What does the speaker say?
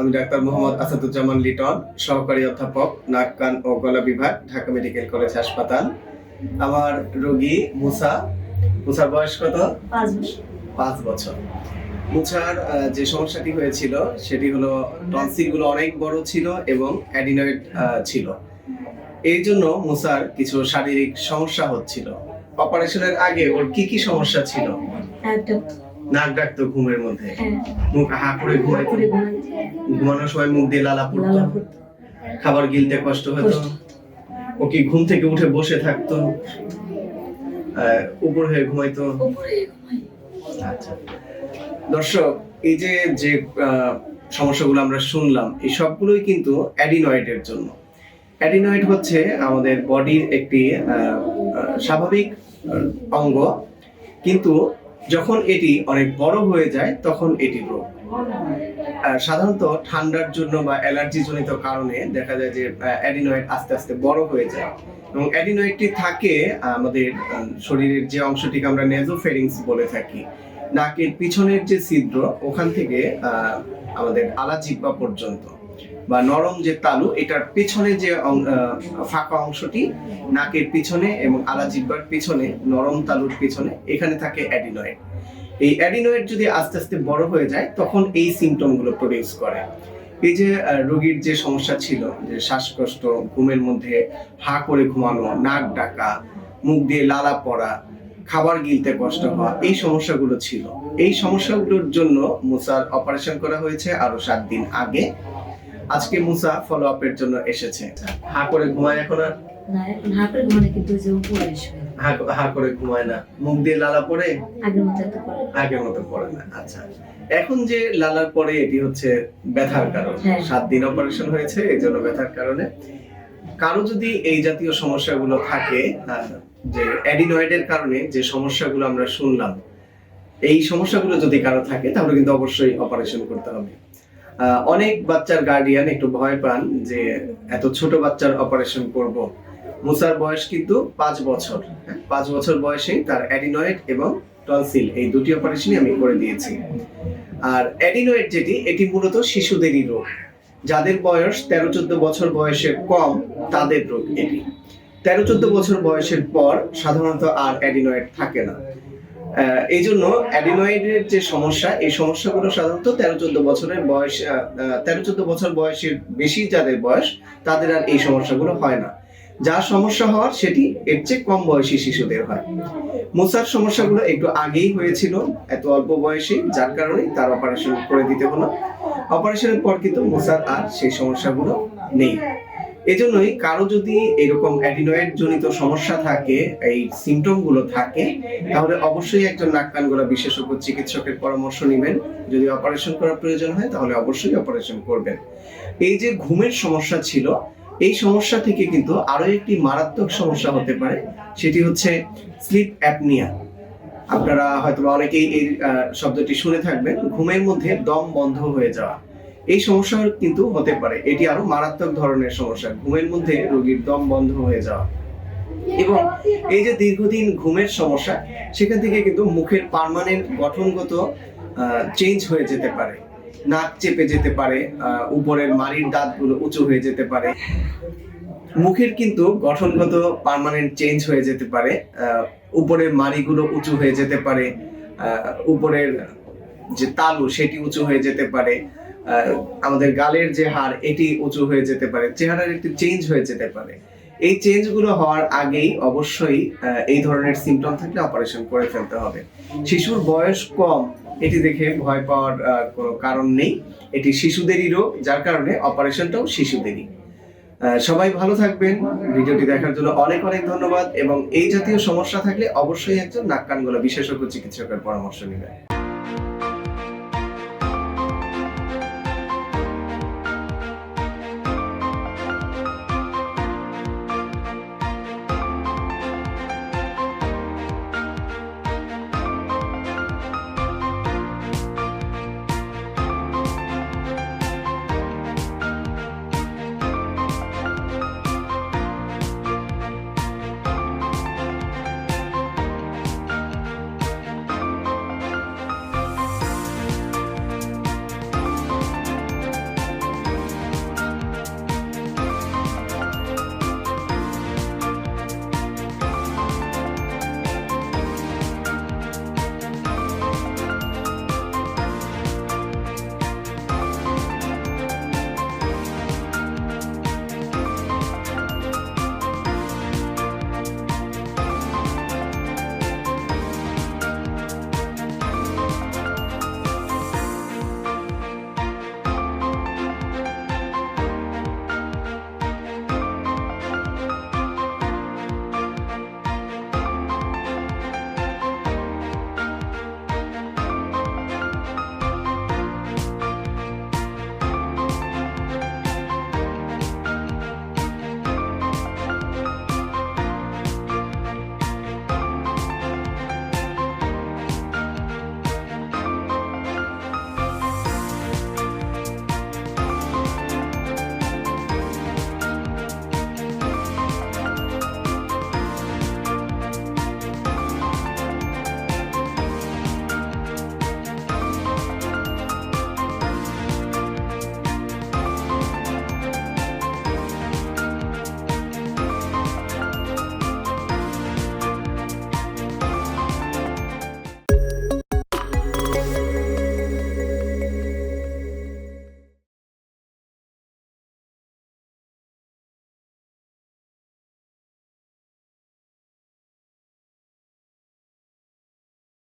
আমি ডাক্তার মোহাম্মদ আসাদুজ্জামান লিটন সহকারী অধ্যাপক নাক কান ও গলা বিভাগ ঢাকা মেডিকেল কলেজ হাসপাতাল। আমার রোগী মুসা। মুসার বয়স কত? পাঁচ বছর। মুছার যে সমস্যাটি হয়েছিল সেটি হলো টনসিলগুলো অনেক বড় ছিল এবং অ্যাডিনয়েড ছিল। এই জন্য মুসার কিছু শারীরিক সমস্যা হচ্ছিল। অপারেশনের আগে ওর কি কি সমস্যা ছিল? নাক ডাকতো ঘুমের মধ্যে। হ্যাঁ। মুখ হা করে ঘুমাইতো ঘুমানোর সময় মুখ দিয়ে লালা পড়তো। খাবার গিলতে কষ্ট হতো। ও কি ঘুম থেকে উঠে বসে থাকতো? উপর হয়ে ঘুমাইতো? আচ্ছা। দর্শক এই যে যে সমস্যাগুলো আমরা শুনলাম এই সবগুলোই কিন্তু অ্যাডিনয়েডের জন্য। অ্যাডিনয়েড হচ্ছে আমাদের বডির একটি স্বাভাবিক অঙ্গ। কিন্তু যখন এটি অনেক বড় হয়ে যায়, তখন এটি রোগ। সাধারণত ঠান্ডার জন্য বা অ্যালার্জি জনিত কারণে দেখা যায় যে অ্যাডিনয়েড আস্তে আস্তে বড় হয়ে যায়। এবং অ্যাডিনয়েডটি থাকে আমাদের শরীরের যে অংশটিকে আমরা নেজোফেরিংস বলে থাকি, নাকের পিছনের যে ছিদ্র, ওখান থেকে আমাদের আলা জিহ্বা পর্যন্ত। বা নরম যে তালু, এটার পেছনে যে ফাঁকা অংশটি, নাকের পিছনে এবং আলা জিহ্বার পিছনে, নরম তালুর পিছনে, এখানে থাকে অ্যাডিনয়েড। এই অ্যাডিনয়েড যদি আস্তে আস্তে বড় হয়ে যায়, তখন এই সিমটমগুলো প্রডিউস করে। এই যে রোগীর যে সমস্যা ছিল, যে শ্বাসকষ্ট, ঘুমের মধ্যে হা করে ঘুমানো, নাক ডাকা, মুখ দিয়ে লালা পড়া, খাবার গিলতে কষ্ট হওয়া, এই সমস্যাগুলো ছিল। এই সমস্যাগুলোর জন্য মুসার অপারেশন করা হয়েছে আরও সাত দিন আগে। আজকে মুসা ফলো আপের জন্য এসেছে। হা করে ঘুমায় এখন আর? না এখন হাঁপের ঘুমানে কিন্তু যে উপরে হা হা করে ঘুমায় না। মুখ দিয়ে লালা পড়ে? আগের মতো করে আগের মতো পড়ে না আচ্ছা। এখন যে লালার পরে এটি হচ্ছে ব্যথার কারণ। হ্যাঁ। সাত দিন অপারেশন হয়েছে এই জন্য ব্যথার কারণে। কারও যদি এই জাতীয় সমস্যাগুলো থাকে যে অ্যাডিনয়েডের কারণে যে সমস্যাগুলো আমরা শুনলাম এই সমস্যাগুলো যদি কারও থাকে তাহলে কিন্তু অবশ্যই অপারেশন করতে হবে। অনেক বাচ্চার গার্ডিয়ান একটু ভয় পান যে এত ছোট বাচ্চার অপারেশন করব। মুসার বয়স কিন্তু পাঁচ বছর। হ্যাঁ, পাঁচ বছর বয়সে তার অ্যাডিনয়েড এবং টনসিল এই দুটি অপারেশনই আমি করে দিয়েছি। আর অ্যাডিনয়েড যেটি এটি মূলত শিশুদেরই রোগ। যাদের বয়স তেরো চোদ্দ বছর বয়সের কম তাদের রোগ এটি। তেরো চোদ্দ বছর বয়সের পর সাধারণত আর অ্যাডিনয়েড থাকে না। এই জন্য অ্যাডিনয়েডের যে সমস্যা, এই সমস্যাগুলো সাধারণত তেরো চোদ্দ বছরের বয়স তেরো চোদ্দ বছর বয়সের বেশি যাদের বয়স, তাদের আর এই সমস্যাগুলো হয় না। যা সমস্যা হওয়ার, সেটি এর চেয়ে কম বয়সী শিশুদের হয়। মুসার সমস্যাগুলো একটু আগেই হয়েছিল, এত অল্প বয়সে, যার কারণে তার অপারেশন করে দিতে হলো। অপারেশনের পর কিন্তু মুসার আর সেই সমস্যাগুলো নেই। এজন্যই কারও যদি এরকম অ্যাডিনয়েড জনিত সমস্যা থাকে, এই সিমটমগুলো থাকে, তাহলে অবশ্যই একজন নাক কান গলা বিশেষজ্ঞ চিকিৎসকের পরামর্শ নেবেন। যদি অপারেশন করার প্রয়োজন হয়, তাহলে অবশ্যই অপারেশন করবেন। এই যে ঘুমের সমস্যা ছিল, এই সমস্যা থেকে কিন্তু আরও একটি মারাত্মক সমস্যা হতে পারে, সেটি হচ্ছে স্লিপ অ্যাপনিয়া আপনারা হয়তো অনেকেই এই শব্দটি শুনে থাকবেন। ঘুমের মধ্যে দম বন্ধ হয়ে যাওয়া। এই সমস্যা কিন্তু হতে পারে। এটি আরও মারাত্মক ধরনের সমস্যা। ঘুমের মধ্যে রোগীর দম বন্ধ হয়ে যাওয়া। এবং এই যে দীর্ঘদিন ঘুমের সমস্যা, সেখান থেকে কিন্তু মুখের পার্মানেন্ট গঠনগত চেঞ্জ হয়ে যেতে পারে। নাক চেপে যেতে পারে উপরের মাড়ির দাঁতগুলো উঁচু হয়ে যেতে পারে। মুখের কিন্তু গঠনগত পার্মানেন্ট চেঞ্জ হয়ে যেতে পারে উপরের মাড়িগুলো উঁচু হয়ে যেতে পারে উপরের যে তালু, সেটি উঁচু হয়ে যেতে পারে। আমাদের গালের যে হাড়, এটি উঁচু হয়ে যেতে পারে। চেহারার একটু চেঞ্জ হয়ে যেতে পারে। এই চেঞ্জগুলো হওয়ার আগেই অবশ্যই এই ধরনের সিমটম থাকলে অপারেশন করে ফেলতে হবে। শিশুর বয়স কম, এটি দেখে ভয় পাওয়ার কোনো কারণ নেই। এটি শিশুদেরই রোগ, যার কারণে অপারেশনটাও শিশুদেরই। সবাই ভালো থাকবেন। ভিডিওটি দেখার জন্য অনেক অনেক ধন্যবাদ। এবং এই জাতীয় সমস্যা থাকলে অবশ্যই একজন নাক কান বিশেষজ্ঞ চিকিৎসকের পরামর্শ নেবেন।